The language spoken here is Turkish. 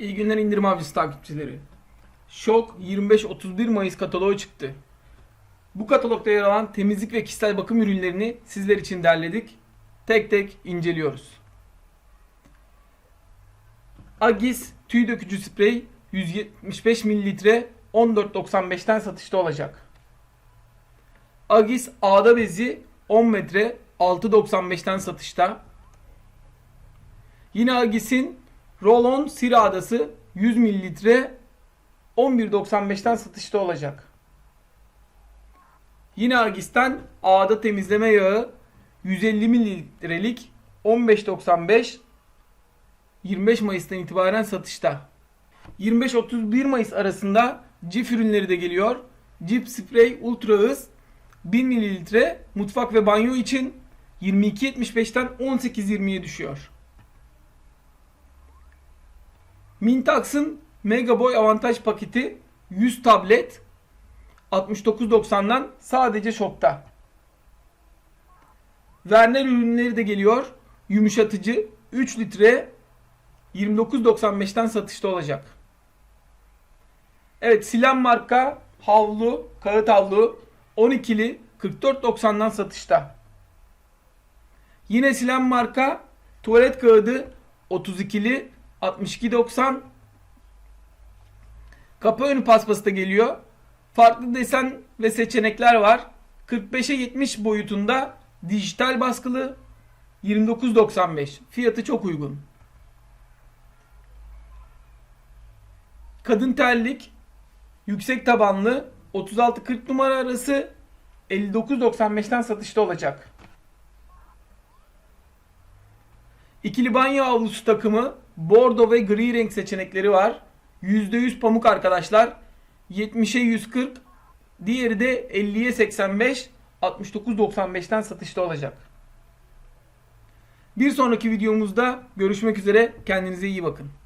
İyi günler indirim avcısı takipçileri. Şok 25-31 Mayıs kataloğu çıktı. Bu katalogda yer alan temizlik ve kişisel bakım ürünlerini sizler için derledik. Tek tek inceliyoruz. Agis tüy dökücü sprey 175 ml 14.95'ten satışta olacak. Agis ağda bezi 10 metre 6.95'ten satışta. Yine Agis'in Roll-On Sira Adası 100 mililitre 11.95'ten satışta olacak. Yine Agis'ten ağda temizleme yağı 150 mililitrelik 15.95 25 Mayıs'tan itibaren satışta. 25-31 Mayıs arasında Cif ürünleri de geliyor. Cif Spray Ultra Hız 1000 mililitre mutfak ve banyo için 22.75'ten 18.20'ye düşüyor. Mintax'ın Mega Boy avantaj paketi 100 tablet 69.90'dan sadece şokta. Werner ürünleri de geliyor. Yumuşatıcı 3 litre 29.95'ten satışta olacak. Evet Silen marka havlu, kağıt havlu 12'li 44.90'dan satışta. Yine Silen marka tuvalet kağıdı 32'li 62.90 Kapı önü paspası da geliyor. Farklı desen ve seçenekler var. 45'e 70 boyutunda dijital baskılı 29.95. Fiyatı çok uygun. Kadın terlik yüksek tabanlı 36-40 numara arası 59.95'ten satışta olacak. İkili banyo havlusu takımı bordo ve gri renk seçenekleri var. %100 pamuk arkadaşlar. 70'e 140. Diğeri de 50'ye 85. 69.95'ten satışta olacak. Bir sonraki videomuzda görüşmek üzere. Kendinize iyi bakın.